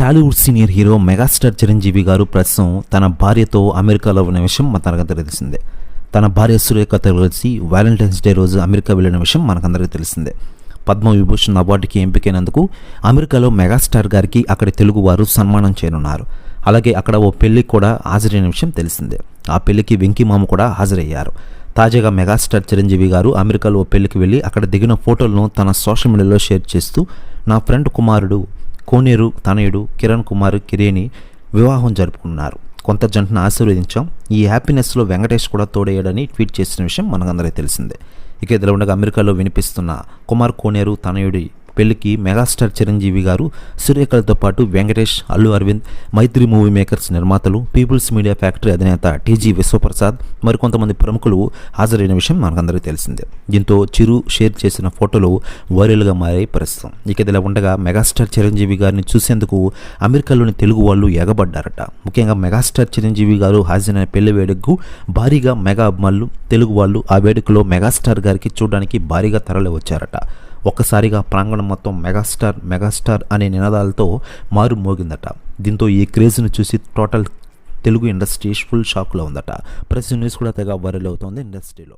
Tollywood senior hero megastar Chiranjeevi garu ప్రస్తుతం తన భార్యతో అమెరికాలో ఉన్న విషయం మనందరికీ తెలిసిందే. తన భార్య సురేఖ కలిసి వ్యాలంటైన్స్ డే రోజు అమెరికా వెళ్ళిన విషయం మనకందరికీ తెలిసిందే. పద్మవిభూషణ్ అవార్డుకి ఎంపికైనందుకు అమెరికాలో మెగాస్టార్ గారికి అక్కడి తెలుగు వారు సన్మానం చేయనున్నారు. అలాగే అక్కడ ఓ పెళ్ళికి కూడా హాజరైన విషయం తెలిసిందే. ఆ పెళ్ళికి వెంకీమామ కూడా హాజరయ్యారు. తాజాగా మెగాస్టార్ చిరంజీవి గారు అమెరికాలో ఓ పెళ్ళికి వెళ్ళి అక్కడ దిగిన ఫోటోలను తన సోషల్ మీడియాలో షేర్ చేస్తూ నా ఫ్రెండ్ కుమారుడు కోనేరు తనయుడు కిరణ్ కుమార్ కిరేని వివాహం జరుపుకున్నారు. కొంత జంటను ఆశీర్వదించాం. ఈ హ్యాపీనెస్లో వెంకటేష్ కూడా తోడయ్యాడని ట్వీట్ చేసిన విషయం మనకందరికీ తెలిసిందే. ఇక ఇదిలో ఉండగా అమెరికాలో వినిపిస్తున్న కుమార్ కోనేరు తనయుడి పెళ్ళికి మెగాస్టార్ చిరంజీవి గారు సూర్యకళతో పాటు వెంకటేష్ అల్లు అరవింద్ మైత్రి మూవీ మేకర్స్ నిర్మాతలు పీపుల్స్ మీడియా ఫ్యాక్టరీ అధినేత టీజీ విశ్వప్రసాద్ మరికొంతమంది ప్రముఖులు హాజరైన విషయం మనకందరికీ తెలిసిందే. దీంతో చిరు షేర్ చేసిన ఫోటోలు వైరల్గా మారాయి ప్రస్తుతం. ఇక ఇదిలా ఉండగా మెగాస్టార్ చిరంజీవి గారిని చూసేందుకు అమెరికాలోని తెలుగు వాళ్ళు ఎగబడ్డారట. ముఖ్యంగా మెగాస్టార్ చిరంజీవి గారు హాజరైన పెళ్ళి వేడుకకు భారీగా మెగా అభిమానులు తెలుగు వాళ్ళు ఆ వేడుకలో మెగాస్టార్ గారికి చూడడానికి భారీగా తరలి వచ్చారట ఒక్కసారిగా ప్రాంగణం మొత్తం మెగాస్టార్ మెగాస్టార్ అనే నినాదాలతో మారు మోగిందట దీంతో ఈ క్రేజ్ను చూసి టోటల్ తెలుగు ఇండస్ట్రీ ఫుల్ షాక్లో ఉందట. ప్రెస్ న్యూస్ కూడా తెగ వైరల్ అవుతోంది ఇండస్ట్రీలో.